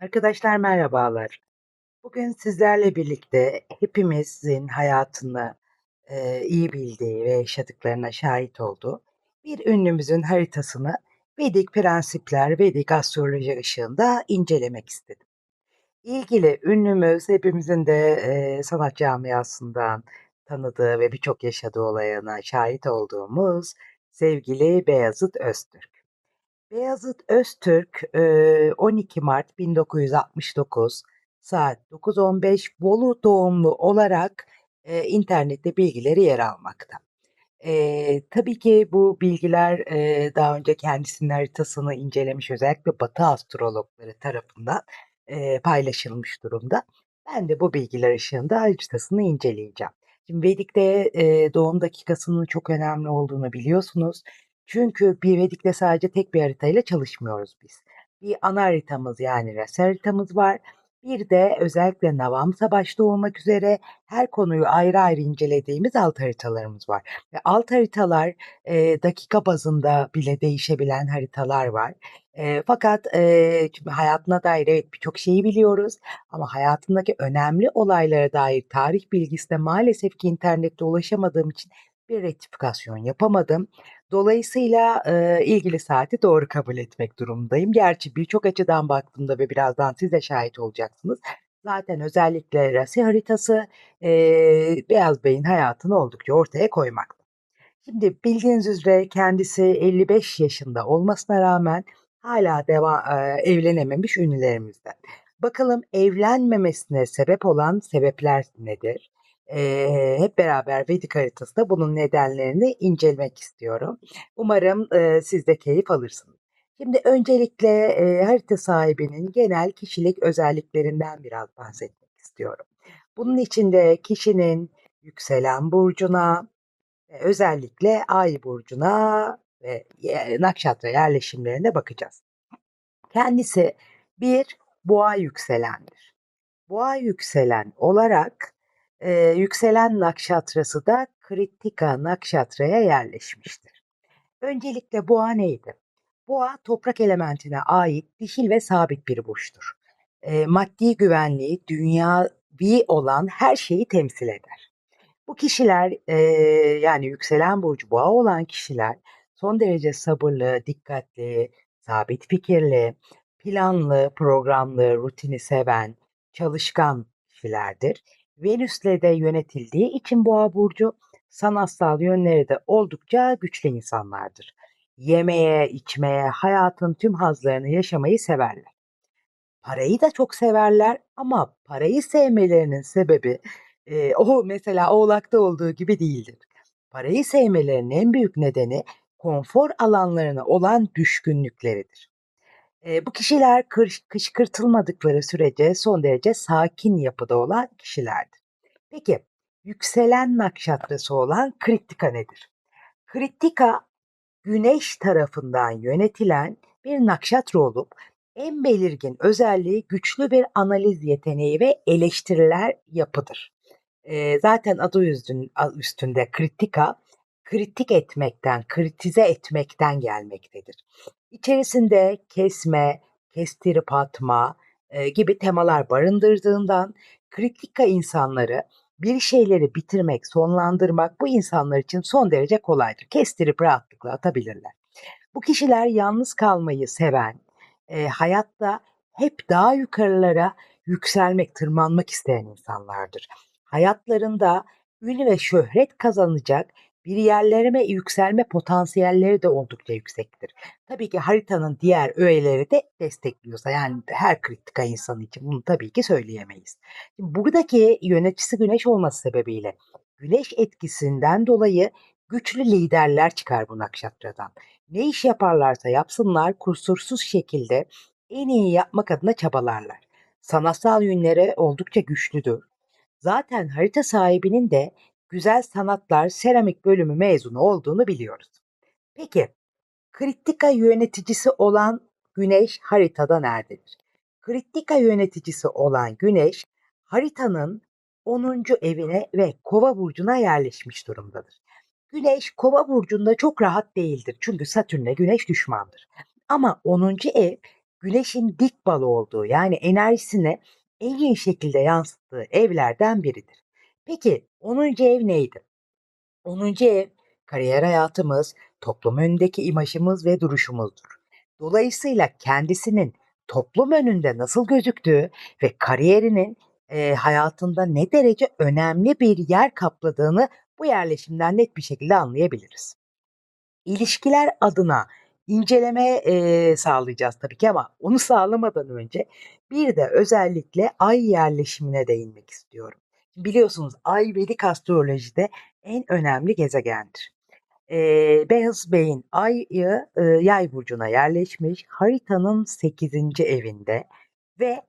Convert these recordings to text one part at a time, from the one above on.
Arkadaşlar merhabalar. Bugün sizlerle birlikte hepimizin hayatını, eee, iyi bildiği ve yaşadıklarına şahit olduğu bir ünlümüzün haritasını Vedik prensipler, Vedik astroloji ışığında incelemek istedim. İlgili ünlümüz hepimizin de, eee, sanat camiasından tanıdığı ve birçok yaşadığı olayına şahit olduğumuz sevgili Beyazıt Öztürk. Beyazıt Öztürk, eee, 12 Mart 1969 saat 9.15 Bolu doğumlu olarak, internette bilgileri yer almakta. Tabii ki bu bilgiler, daha önce kendisinin haritasını incelemiş özellikle Batı astrologları tarafından, paylaşılmış durumda. Ben de bu bilgiler ışığında haritasını inceleyeceğim. Şimdi Vedik'te, doğum dakikasının çok önemli olduğunu biliyorsunuz. Çünkü bir Vedik'te sadece tek bir haritayla çalışmıyoruz biz. Bir ana haritamız yani rasi haritamız var. Bir de özellikle Navamsa başta olmak üzere her konuyu ayrı ayrı incelediğimiz alt haritalarımız var. Ve alt haritalar, eee, dakika bazında bile değişebilen haritalar var. Eee, fakat, eee, şimdi hayatına dair evet birçok şeyi biliyoruz ama hayatındaki önemli olaylara dair tarih bilgisine maalesef ki internette ulaşamadığım için bir rektifikasyon yapamadım. Dolayısıyla, eee, ilgili saati doğru kabul etmek durumundayım. Gerçi birçok açıdan baktığımda ve birazdan siz de şahit olacaksınız. Zaten özellikle rasi haritası, eee, Beyaz Bey'in hayatını oldukça ortaya koymakta. Şimdi bildiğiniz üzere kendisi 55 yaşında olmasına rağmen hâlâ deva eee, evlenememiş ünlülerimizden. Bakalım evlenmemesine sebep olan sebepler nedir? Eee, hep beraber Vedik haritasında bunun nedenlerini incelemek istiyorum. Umarım, eee, siz de keyif alırsınız. Şimdi öncelikle, eee, harita sahibinin genel kişilik özelliklerinden biraz bahsetmek istiyorum. Bunun için de kişinin yükselen burcuna özellikle ay burcuna ve ye nakşatra yerleşimlerine bakacağız. Kendisi bir boğa yükselendir. Boğa yükselen olarak, eee, yükselen nakşatrası da Kritika nakşatraya yerleşmiştir. Öncelikle boğa neydi? Boğa toprak elementine ait dişil ve sabit bir burçtur. Eee, maddi güvenliği, dünyavi olan her şeyi temsil eder. Bu kişiler, eee, yani yükselen burcu boğa olan kişiler son derece sabırlı, dikkatli, sabit fikirli, planlı, programlı, rutini seven, çalışkan kişilerdir. Venüs'le de yönetildiği için boğa burcu sanatsal yönleri de oldukça güçlü insanlardır. Yemeye, içmeye, hayatın tüm hazlarını yaşamayı severler. Parayı da çok severler ama parayı sevmelerinin sebebi, eee, o mesela Oğlak'ta olduğu gibi değildir. Parayı sevmelerinin en büyük nedeni konfor alanlarına olan düşkünlükleridir. Eee, bu kişiler kırş kışkırtılmadıkları sürece son derece sakin yapıda olan kişilerdir. Peki, yükselen nakşatrası olan Kritika nedir? Kritika, Güneş tarafından yönetilen bir nakşatra olup en belirgin özelliği güçlü bir analiz yeteneği ve eleştiriler yapıdır. Eee, zaten adı üstünde Kritika, kritik etmekten, kritize etmekten gelmektedir. İçerisinde kesme, kestirip atma, eee, gibi temalar barındırdığından Kritika insanları bir şeyleri bitirmek, sonlandırmak bu insanlar için son derece kolaydır. Kestirip rahatlıkla atabilirler. Bu kişiler yalnız kalmayı seven, eee, hayatta hep daha yukarılara yükselmek, tırmanmak isteyen insanlardır. Hayatlarında ün ve şöhret kazanacak bir yerlere yükselme potansiyelleri de oldukça yüksektir. Tabii ki haritanın diğer öğeleri de destekliyorsa yani her kritika insanı için bunu tabii ki söyleyemeyiz. Şimdi buradaki yöneticisi Güneş olması sebebiyle Güneş etkisinden dolayı güçlü liderler çıkar bu nakşatradan. Ne iş yaparlarsa yapsınlar kusursuz şekilde en iyi yapmak adına çabalarlar. Sanatsal yönleri oldukça güçlüdür. Zaten harita sahibinin de güzel sanatlar seramik bölümü mezunu olduğunu biliyoruz. Peki, kritika yöneticisi olan Güneş haritada nerededir? Kritika yöneticisi olan Güneş haritanın 10. evine ve Kova burcuna yerleşmiş durumdadır. Güneş Kova burcunda çok rahat değildir çünkü Satürn'le Güneş düşmandır. Ama 10. ev Güneşin dik bal olduğu yani enerjisini en iyi şekilde yansıttığı evlerden biridir. Peki 10. ev neydi? 10. ev kariyer hayatımız, toplum önündeki imajımız ve duruşumuzdur. Dolayısıyla kendisinin toplum önünde nasıl gözüktüğü ve kariyerinin eee, hayatında ne derece önemli bir yer kapladığını bu yerleşimden net bir şekilde anlayabiliriz. İlişkiler adına inceleme, eee, sağlayacağız tabii ki ama onu sağlamadan önce bir de özellikle Ay yerleşimine değinmek istiyorum. Biliyorsunuz Ay Vedik astrolojide en önemli gezegendir. Eee, Beyaz Bey'in Ay'ı, ııı, Yay burcuna yerleşmiş, haritanın 8. evinde ve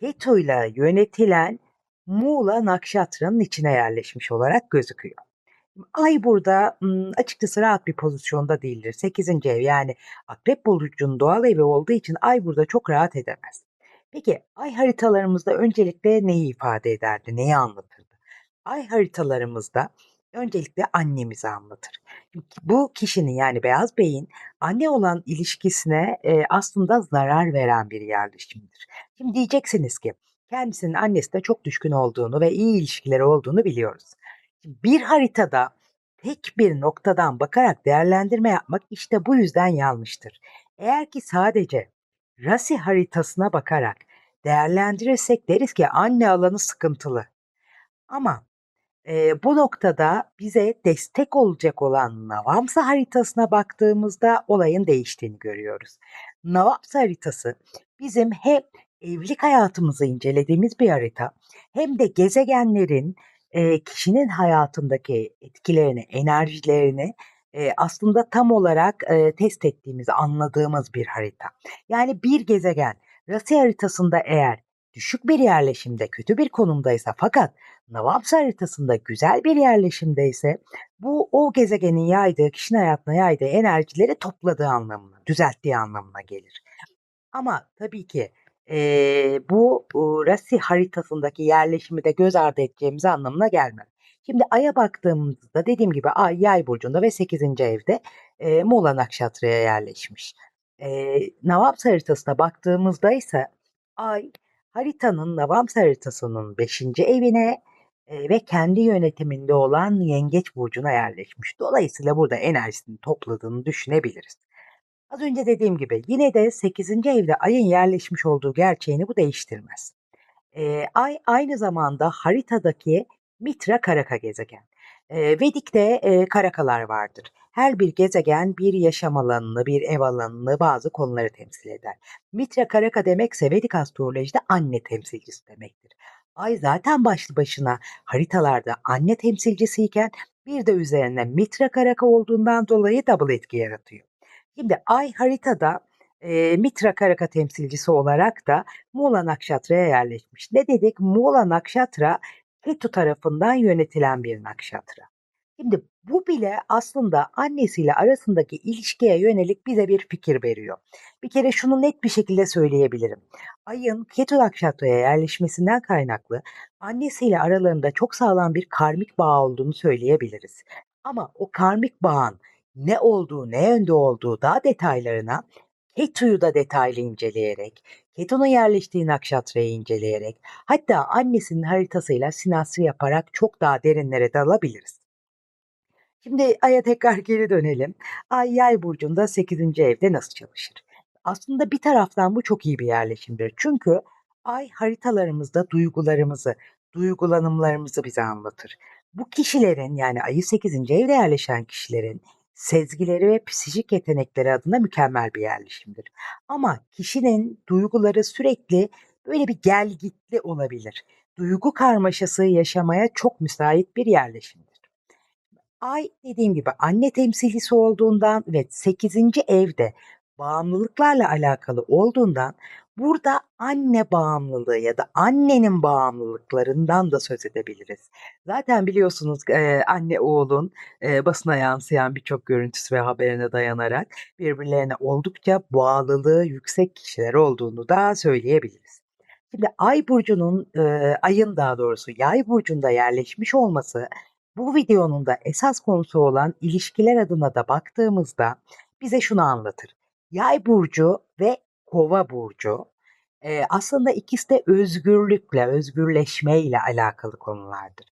Ketu'yla yönetilen Mūla Nakşatra'nın içine yerleşmiş olarak gözüküyor. Ay burada, açıkçası rahat bir pozisyonda değildir. 8. ev yani Akrep burcunun doğal evi olduğu için Ay burada çok rahat edemez. Peki Ay haritalarımızda öncelikle neyi ifade ederdi, neyi anlatırdı? Ay haritalarımızda öncelikle annemizi anlatır. Bu kişinin yani Beyaz Bey'in anne olan ilişkisine, eee, aslında zarar veren bir yerleşimdir. Şimdi diyeceksiniz ki kendisinin annesine çok düşkün olduğunu ve iyi ilişkileri olduğunu biliyoruz. Bir haritada tek bir noktadan bakarak değerlendirme yapmak işte bu yüzden yanlıştır. Eğer ki sadece Rasi haritasına bakarak değerlendirirsek deriz ki anne alanı sıkıntılı. Ama Eee, bu noktada bize destek olacak olan Navamsa haritasına baktığımızda olayın değiştiğini görüyoruz. Navamsa haritası bizim hem evlilik hayatımızı incelediğimiz bir harita hem de gezegenlerin eee, kişinin hayatındaki etkilerini, enerjilerini aslında tam olarak test ettiğimiz, anladığımız bir harita. Yani bir gezegen Rasi haritasında eğer düşük bir yerleşimde, kötü bir konumdaysa fakat Navamsa haritasında güzel bir yerleşimde ise bu o gezegenin yaydığı, kişinin hayatına yaydığı enerjileri topladığı anlamına, düzelttiği anlamına gelir. Ama tabii ki eee, bu uuu, Rasi haritasındaki yerleşimi de göz ardı edeceğimiz anlamına gelmez. Şimdi Ay'a baktığımızda dediğim gibi Ay Yay burcunda ve 8. evde eee, Mūla Nakşatra'ya yerleşmiş. Eee, Navamsa haritasına baktığımızda ise Ay haritanın Navamsa haritasının 5. evine Eee, ve kendi yönetiminde olan Yengeç burcuna yerleşmiş. Dolayısıyla burada enerjisini topladığını düşünebiliriz. Az önce dediğim gibi yine de 8. evde Ay'ın yerleşmiş olduğu gerçeğini bu değiştirmez. Eee, Ay aynı zamanda haritadaki Mitra Karaka gezegen. Eee, Vedik'te eee, karakalar vardır. Her bir gezegen bir yaşam alanını, bir ev alanını, bazı konuları temsil eder. Mitra Karaka demekse Vedik astrolojide anne temsilcisi demektir. Ay zaten başlı başına haritalarda anne temsilcisiyken bir de üzerine Mitra Karaka olduğundan dolayı double etki yaratıyor. Şimdi Ay haritada eee, Mitra Karaka temsilcisi olarak da Mūla Nakşatra'ya yerleşmiş. Ne dedik? Mūla Nakşatra Ketu tarafından yönetilen bir nakşatra. Şimdi bu bile aslında annesiyle arasındaki ilişkiye yönelik bize bir fikir veriyor. Bir kere şunu net bir şekilde söyleyebilirim. Ayın Ketu Nakşatra'ya yerleşmesinden kaynaklı annesiyle aralarında çok sağlam bir karmik bağ olduğunu söyleyebiliriz. Ama o karmik bağın ne olduğu, ne yönde olduğu daha detaylarına Ketu'yu da detaylı inceleyerek, Ketu'nun yerleştiği nakşatrayı inceleyerek, hatta annesinin haritasıyla sinastri yaparak çok daha derinlere dalabiliriz. Şimdi Ay'a tekrar geri dönelim. Ay Yay burcunda 8. evde nasıl çalışır? Aslında bir taraftan bu çok iyi bir yerleşimdir. Çünkü Ay haritalarımızda duygularımızı, duygulanımlarımızı bize anlatır. Bu kişilerin yani Ay'ı 8. evde yerleşen kişilerin sezgileri ve psikik yetenekleri adına mükemmel bir yerleşimdir. Ama kişinin duyguları sürekli böyle bir gelgitli olabilir. Duygu karmaşası yaşamaya çok müsait bir yerleşimdir. Ay dediğim gibi anne temsilcisi olduğundan ve 8. evde bağımlılıklarla alakalı olduğundan burada anne bağımlılığı ya da annenin bağımlılıklarından da söz edebiliriz. Zaten biliyorsunuz anne oğlun basına yansıyan birçok görüntüsü ve haberine dayanarak birbirlerine oldukça bağlılığı yüksek kişiler olduğunu da söyleyebiliriz. Şimdi Ay burcunun ayın daha doğrusu Yay burcunda yerleşmiş olması bu videonun da esas konusu olan ilişkiler adına da baktığımızda bize şunu anlatır. Yay burcu ve Kova burcu. Eee, aslında ikisi de özgürlükle, özgürleşmeyle alakalı konulardır.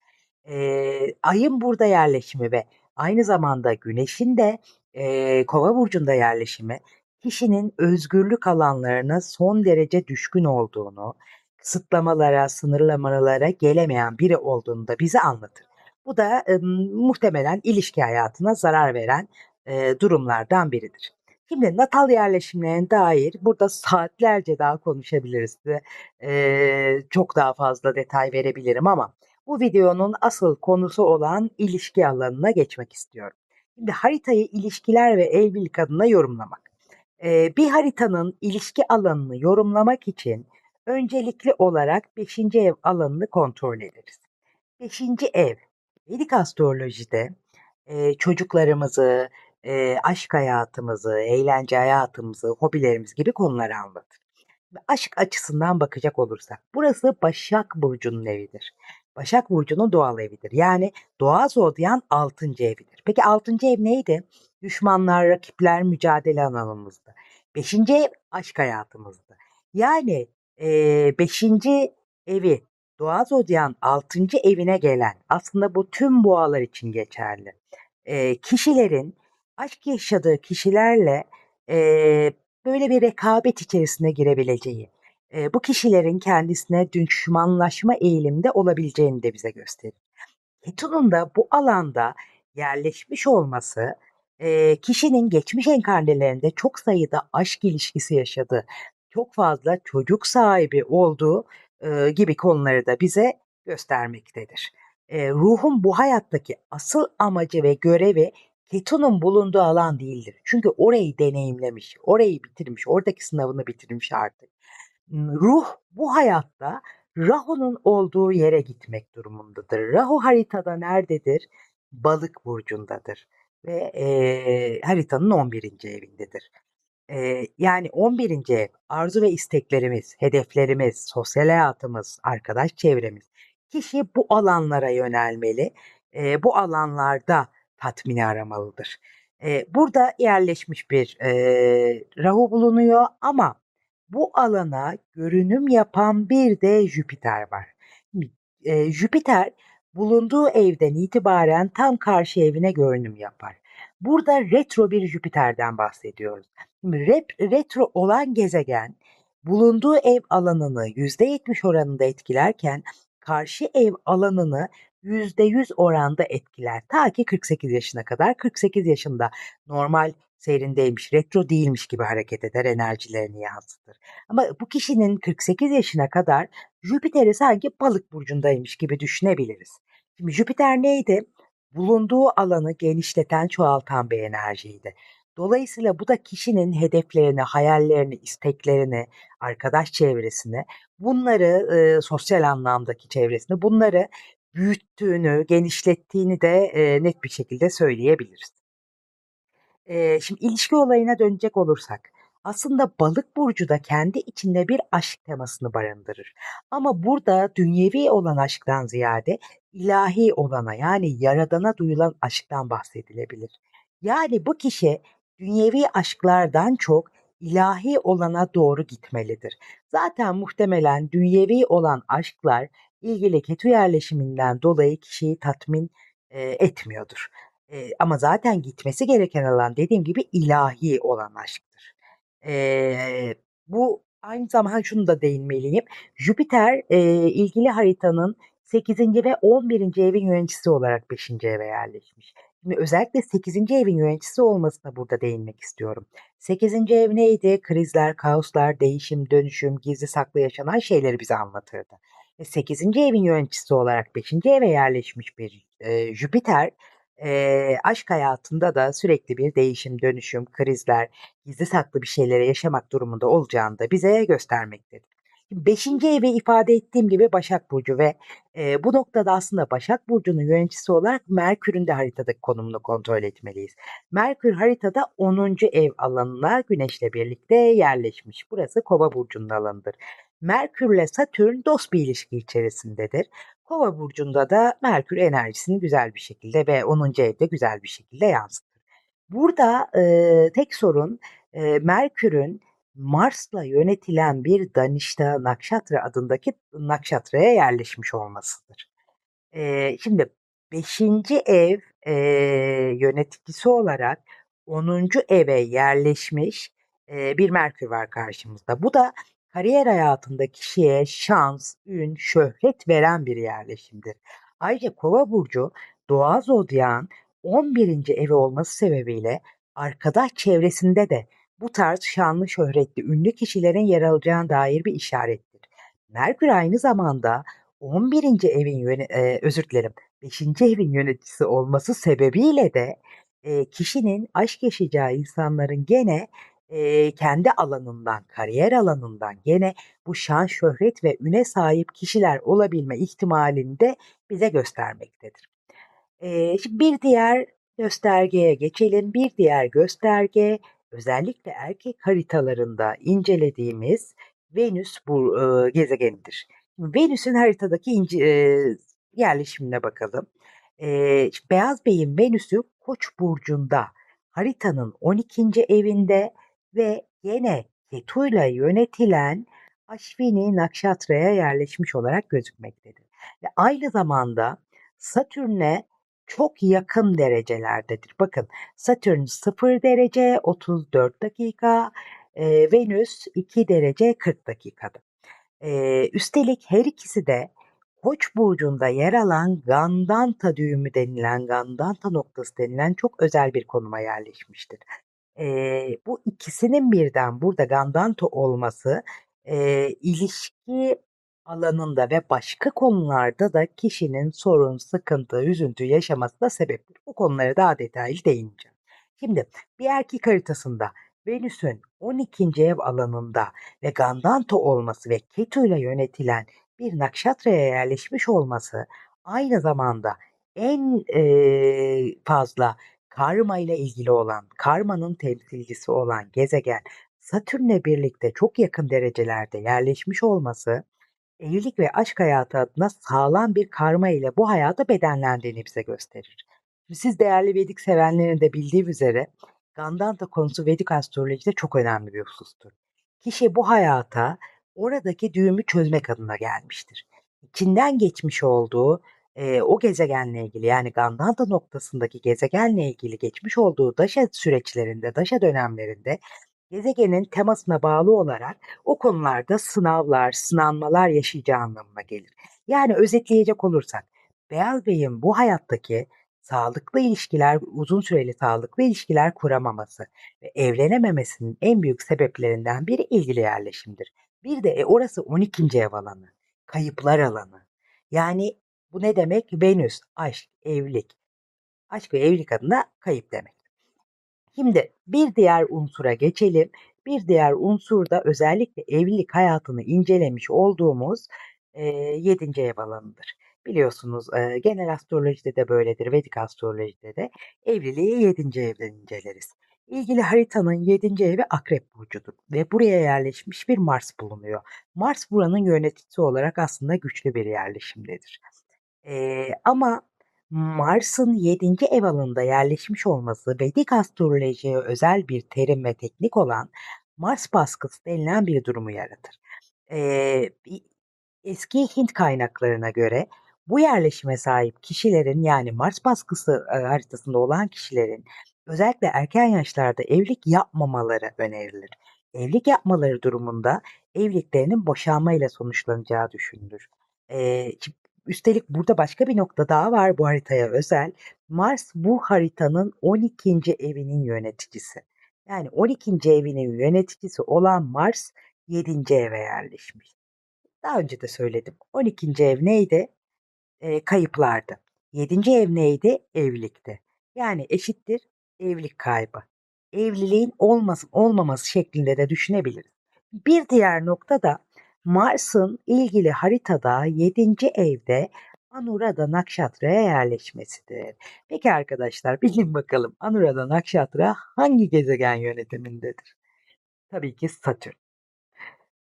Eee, Ay'ın burada yerleşimi ve aynı zamanda Güneş'in de, eee, Kova burcunda yerleşimi kişinin özgürlük alanlarına son derece düşkün olduğunu, kısıtlamalara, sınırlamalara gelemeyen biri olduğunu da bize anlatır. Bu da, ımm, muhtemelen ilişki hayatına zarar veren, eee, durumlardan biridir. Şimdi natal yerleşimlerine dair burada saatlerce daha konuşabiliriz eee, çok daha fazla detay verebilirim ama bu videonun asıl konusu olan ilişki alanına geçmek istiyorum. Şimdi haritayı ilişkiler ve evlilik adına yorumlamak. Eee, bir haritanın ilişki alanını yorumlamak için öncelikli olarak 5. ev alanını kontrol ederiz. 5. ev, Vedik astrolojide, eee, çocuklarımızı, eee, aşk hayatımızı, eğlence hayatımızı, hobilerimiz gibi konuları anlatır. Aşk açısından bakacak olursak, burası Başak Burcu'nun evidir. Başak Burcu'nun doğal evidir. Yani doğa zodyan 6. evidir. Peki 6. ev neydi? Düşmanlar, rakipler, mücadele alanımızdı. 5. ev aşk hayatımızdı. Yani eee 5. evi doğa zodyan 6. evine gelen aslında bu tüm boğalar için geçerli. Eee, kişilerin aşk yaşadığı kişilerle eee, böyle bir rekabet içerisine girebileceği, eee, bu kişilerin kendisine düşmanlaşma eğiliminde olabileceğini de bize gösterir. Ketu'nun da bu alanda yerleşmiş olması, eee, kişinin geçmiş enkarnelerinde çok sayıda aşk ilişkisi yaşadığı, çok fazla çocuk sahibi olduğu, ııı, gibi konuları da bize göstermektedir. Eee, ruhun bu hayattaki asıl amacı ve görevi Ketu'nun bulunduğu alan değildir. Çünkü orayı deneyimlemiş, orayı bitirmiş, oradaki sınavını bitirmiş artık. Ruh bu hayatta Rahu'nun olduğu yere gitmek durumundadır. Rahu haritada nerededir? Balık burcundadır ve, eee, haritanın 11. evindedir. Eee, yani 11. ev arzu ve isteklerimiz, hedeflerimiz, sosyal hayatımız, arkadaş çevremiz. Kişi bu alanlara yönelmeli, eee, bu alanlarda tatmini aramalıdır. Eee, burada yerleşmiş bir, eee, Rahu bulunuyor ama bu alana görünüm yapan bir de Jüpiter var. Eee, Jüpiter bulunduğu evden itibaren tam karşı evine görünüm yapar. Burada retro bir Jüpiter'den bahsediyoruz. Rep retro olan gezegen bulunduğu ev alanını %70 oranında etkilerken karşı ev alanını %100 oranda etkiler. Ta ki 48 yaşına kadar. 48 yaşında normal seyrindeymiş, retro değilmiş gibi hareket eder, enerjilerini yansıtır. Ama bu kişinin 48 yaşına kadar Jüpiter'i sanki Balık burcundaymış gibi düşünebiliriz. Şimdi Jüpiter neydi? Bulunduğu alanı genişleten, çoğaltan bir enerjiydi. Dolayısıyla bu da kişinin hedeflerini, hayallerini, isteklerini, arkadaş çevresini, bunları, ııı, sosyal anlamdaki çevresini, bunları büyüttüğünü, genişlettiğini de, eee, net bir şekilde söyleyebiliriz. Eee, şimdi ilişki olayına dönecek olursak, aslında Balık burcu da kendi içinde bir aşk temasını barındırır. Ama burada dünyevi olan aşktan ziyade ilahi olana yani yaradana duyulan aşktan bahsedilebilir. Yani bu kişi dünyevi aşklardan çok ilahi olana doğru gitmelidir. Zaten muhtemelen dünyevi olan aşklar ilgili Ketu yerleşiminden dolayı kişiyi tatmin, eee, etmiyordur. Eee, ama zaten gitmesi gereken alan dediğim gibi ilahi olan aşktır. Eee, bu aynı zamanda şunu da değinmeliyim. Jüpiter, eee, ilgili haritanın 8. ve 11. evin yöneticisi olarak 5. eve yerleşmiş. Şimdi özellikle 8. evin yöneticisi olmasına burada değinmek istiyorum. 8. ev neydi? Krizler, kaoslar, değişim, dönüşüm, gizli saklı yaşanan şeyleri bize anlatırdı. Ve 8. evin yöneticisi olarak 5. eve yerleşmiş bir, eee, Jüpiter, eee, aşk hayatında da sürekli bir değişim, dönüşüm, krizler, gizli saklı bir şeyleri yaşamak durumunda olacağını da bize göstermektedir. 5. evi ifade ettiğim gibi Başak Burcu ve, eee, bu noktada aslında Başak Burcu'nun yöneticisi olarak Merkür'ün de haritadaki konumunu kontrol etmeliyiz. Merkür haritada 10. ev alanına Güneş'le birlikte yerleşmiş. Burası Kova burcunun alanıdır. Merkür'le Satürn dost bir ilişki içerisindedir. Kova burcunda da Merkür enerjisini güzel bir şekilde ve 10. evde güzel bir şekilde yansıtır. Burada, eee, tek sorun, eee, Merkür'ün Mars'la yönetilen bir Danişta Nakşatra adındaki Nakşatra'ya yerleşmiş olmasıdır. Eee, şimdi 5. ev eee, yöneticisi olarak 10. eve yerleşmiş eee, bir Merkür var karşımızda. Bu da kariyer hayatında kişiye şans, ün, şöhret veren bir yerleşimdir. Ayrıca Kova burcu Doğa zodyağın 11. evi olması sebebiyle arkadaş çevresinde de bu tarz şanlı, şöhretli, ünlü kişilerin yer alacağına dair bir işarettir. Merkür aynı zamanda 11. evin yöne eee, özür dilerim, 5. evin yöneticisi olması sebebiyle de, eee, kişinin aşk yaşayacağı insanların gene, eee, kendi alanından, kariyer alanından gene bu şan, şöhret ve üne sahip kişiler olabilme ihtimalini de bize göstermektedir. Eee, şimdi bir diğer göstergeye geçelim. Bir diğer gösterge özellikle erkek haritalarında incelediğimiz Venüs bu ııı, gezegenidir. Venüs'ün haritadaki ince eee, yerleşimine bakalım. Şimdi Beyaz Bey'in Venüs'ü Koç burcunda, haritanın 12. evinde ve gene Ketu'yla yönetilen Aşvini Nakşatra'ya yerleşmiş olarak gözükmektedir. Ve aynı zamanda Satürn'le çok yakın derecelerdedir. Bakın Satürn 0 derece 34 dakika, eee, Venüs 2 derece 40 dakikada. Eee, üstelik her ikisi de Koç burcunda yer alan Gandanta düğümü denilen, Gandanta noktası denilen çok özel bir konuma yerleşmiştir. Eee, bu ikisinin birden burada Gandanta olması, eee, ilişki alanında ve başka konularda da kişinin sorun, sıkıntı, üzüntü yaşamasına sebeptir. Bu konulara daha detaylı değineceğim. Şimdi bir erkek haritasında Venüs'ün 12. ev alanında ve Gandanta olması ve Ketu ile yönetilen bir nakşatraya yerleşmiş olması aynı zamanda en eee, fazla karma ile ilgili olan, karmanın temsilcisi olan gezegen Satürn'le birlikte çok yakın derecelerde yerleşmiş olması evlilik ve aşk hayatı adına sağlam bir karma ile bu hayata bedenlendiğini bize gösterir. Siz değerli Vedik sevenlerin de bildiği üzere Gandanta konusu Vedik astrolojide çok önemli bir husustur. Kişi bu hayata oradaki düğümü çözmek adına gelmiştir. İçinden geçmiş olduğu e, o gezegenle ilgili yani Gandanta noktasındaki gezegenle ilgili geçmiş olduğu daşa süreçlerinde, daşa dönemlerinde gezegenin temasına bağlı olarak o konularda sınavlar, sınanmalar yaşayacağı anlamına gelir. Yani özetleyecek olursak Beyaz Bey'in bu hayattaki sağlıklı ilişkiler, uzun süreli sağlıklı ilişkiler kuramaması ve evlenememesinin en büyük sebeplerinden biri ilgili yerleşimdir. Bir de e, orası 12. ev alanı, kayıplar alanı. Yani bu ne demek? Venüs, aşk, evlilik. Aşk ve evlilik adına kayıp demek. Şimdi bir diğer unsura geçelim. Bir diğer unsur da özellikle evlilik hayatını incelemiş olduğumuz eee 7. ev alanıdır. Biliyorsunuz eee, genel astrolojide de böyledir, Vedik astrolojide de evliliği 7. evden inceleriz. İlgili haritanın 7. evi Akrep burcudur ve buraya yerleşmiş bir Mars bulunuyor. Mars buranın yöneticisi olarak aslında güçlü bir yerleşimdedir. Eee, ama Mars'ın 7. ev alanında yerleşmiş olması Vedik astrolojiye özel bir terim ve teknik olan Mars baskısı denilen bir durumu yaratır. Bir eski Hint kaynaklarına göre bu yerleşime sahip kişilerin yani Mars baskısı e, haritasında olan kişilerin özellikle erken yaşlarda evlilik yapmamaları önerilir. Evlilik yapmaları durumunda evliliklerinin boşanmayla sonuçlanacağı düşünülür. Şimdi üstelik burada başka bir nokta daha var bu haritaya özel. Mars bu haritanın 12. evinin yöneticisi. Yani 12. evinin yöneticisi olan Mars 7. eve yerleşmiş. Daha önce de söyledim. 12. ev neydi? Eee, kayıplardı. 7. ev neydi? Evlilikti. Yani eşittir evlilik kaybı. Evliliğin olmasın olmaması şeklinde de düşünebiliriz. Bir diğer nokta da Mars'ın ilgili haritada 7. evde Anuradha Nakşatra'ya yerleşmesidir. Peki arkadaşlar bilin bakalım Anuradha Nakşatra hangi gezegen yönetimindedir? Tabii ki Satürn.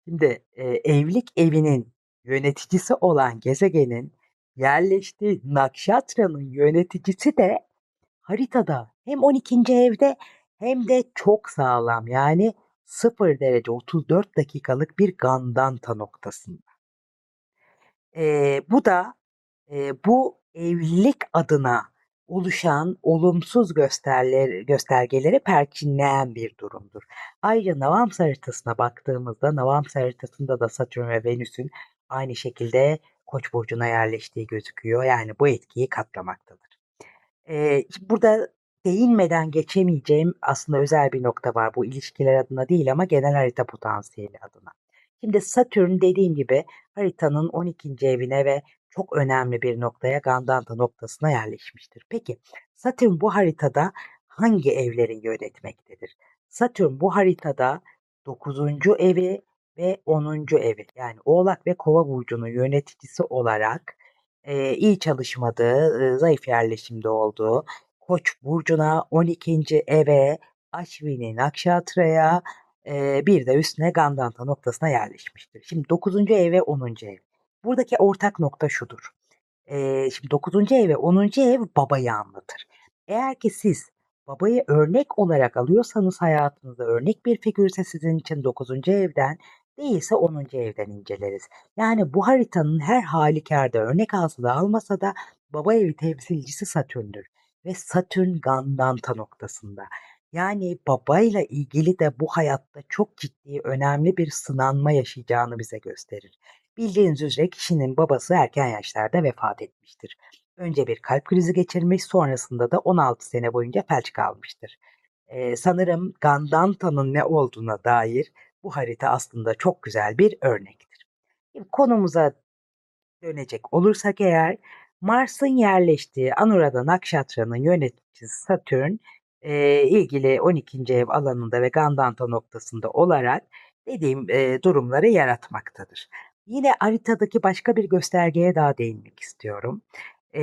Şimdi e, evlilik evinin yöneticisi olan gezegenin yerleştiği Nakşatra'nın yöneticisi de haritada hem 12. evde hem de çok sağlam yani 0 derece 34 dakikalık bir Gandanta noktasında. Eee, bu da, eee, bu evlilik adına oluşan olumsuz gösterler göstergeleri perçinleyen bir durumdur. Ayrıca Navams haritasına baktığımızda Navams haritasında da Satürn ve Venüs'ün aynı şekilde Koç burcuna yerleştiği gözüküyor. Yani bu etkiyi katlamaktadır. Şimdi burada değinmeden geçemeyeceğim aslında özel bir nokta var. Bu ilişkiler adına değil ama genel harita potansiyeli adına. Şimdi Satürn dediğim gibi haritanın 12. evine ve çok önemli bir noktaya Gandanta noktasına yerleşmiştir. Peki Satürn bu haritada hangi evleri yönetmektedir? Satürn bu haritada 9. evi ve 10. evi yani Oğlak ve Kova burcunun yöneticisi olarak e, iyi çalışmadığı, e, zayıf yerleşimde olduğu Koç burcuna 12. eve Aşvini Nakşatra'ya e, bir de üstüne Gandanta noktasına yerleşmiştir. Şimdi 9. ev ve 10. ev. Buradaki ortak nokta şudur. E, şimdi 9. ev ve 10. ev babayı anlatır. Eğer ki siz babayı örnek olarak alıyorsanız hayatınızda örnek bir figürse sizin için 9. evden değilse 10. evden inceleriz. Yani bu haritanın her halükarda örnek alsa da almasa da baba evi temsilcisi Satürn'dür. Ve Satürn Gandanta noktasında. Yani babayla ilgili de bu hayatta çok ciddi, önemli bir sınanma yaşayacağını bize gösterir. Bildiğiniz üzere kişinin babası erken yaşlarda vefat etmiştir. Önce bir kalp krizi geçirmiş, sonrasında da 16 sene boyunca felç kalmıştır. Ee, sanırım Gandanta'nın ne olduğuna dair bu harita aslında çok güzel bir örnektir. Konumuza dönecek olursak eğer Mars'ın yerleştiği Anuradha Nakshatra'nın yöneticisi Satürn e, ilgili 12. ev alanında ve Gandanta noktasında olarak dediğim e, durumları yaratmaktadır. Yine haritadaki başka bir göstergeye daha değinmek istiyorum. E,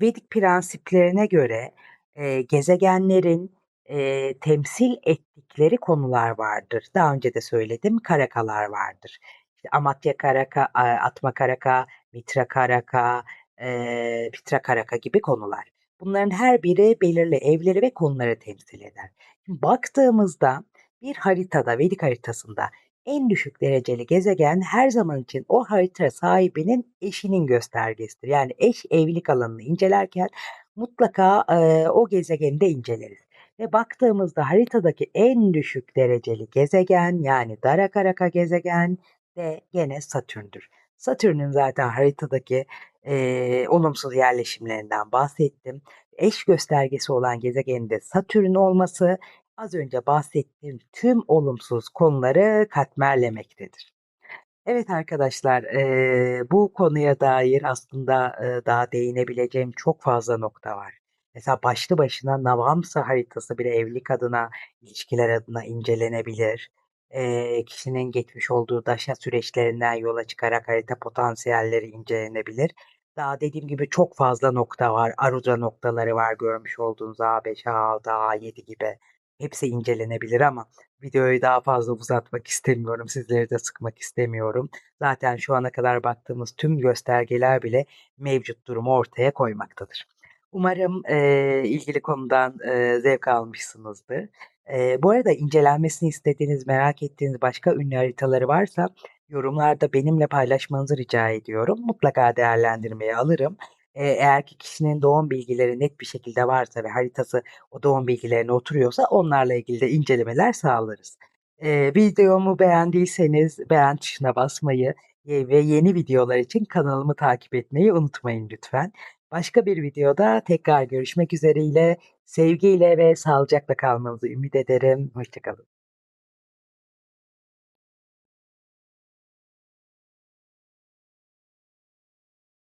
Vedik prensiplerine göre e, gezegenlerin e, temsil ettikleri konular vardır. Daha önce de söyledim, karakalar vardır. İşte Amatya Karaka, Atma Karaka, Mitra Karaka, e, Pitra Karaka gibi konular. Bunların her biri belirli evleri ve konuları temsil eder. Şimdi baktığımızda bir haritada, Vedik haritasında en düşük dereceli gezegen her zaman için o harita sahibinin eşinin göstergesidir. Yani eş evlilik alanını incelerken mutlaka e, o gezegeni de inceleriz. Ve baktığımızda haritadaki en düşük dereceli gezegen yani Darakaraka gezegen de gene Satürn'dür. Satürn'ün zaten haritadaki e, olumsuz yerleşimlerinden bahsettim. Eş göstergesi olan gezegende Satürn olması az önce bahsettiğim tüm olumsuz konuları katmerlemektedir. Evet arkadaşlar, e, bu konuya dair aslında e, daha değinebileceğim çok fazla nokta var. Mesela başlı başına Navamsa haritası bir evlilik adına, ilişkiler adına incelenebilir. E, kişinin geçmiş olduğu daşa süreçlerinden yola çıkarak harita potansiyelleri incelenebilir. Daha dediğim gibi çok fazla nokta var. Arudra noktaları var görmüş olduğunuz A5, A6, A7 gibi. Hepsi incelenebilir ama videoyu daha fazla uzatmak istemiyorum. Sizleri de sıkmak istemiyorum. Zaten şu ana kadar baktığımız tüm göstergeler bile mevcut durumu ortaya koymaktadır. Umarım e, ilgili konudan e, zevk almışsınızdır. E, bu arada incelenmesini istediğiniz, merak ettiğiniz başka ünlü haritaları varsa yorumlarda benimle paylaşmanızı rica ediyorum. Mutlaka değerlendirmeye alırım. E, eğer ki kişinin doğum bilgileri net bir şekilde varsa ve haritası o doğum bilgilerine oturuyorsa onlarla ilgili de incelemeler sağlarız. E, videomu beğendiyseniz beğen tuşuna basmayı ve yeni videolar için kanalımı takip etmeyi unutmayın lütfen. Başka bir videoda tekrar görüşmek üzereyle sevgiyle ve sağlıcakla kalmanızı ümit ederim. Hoşçakalın.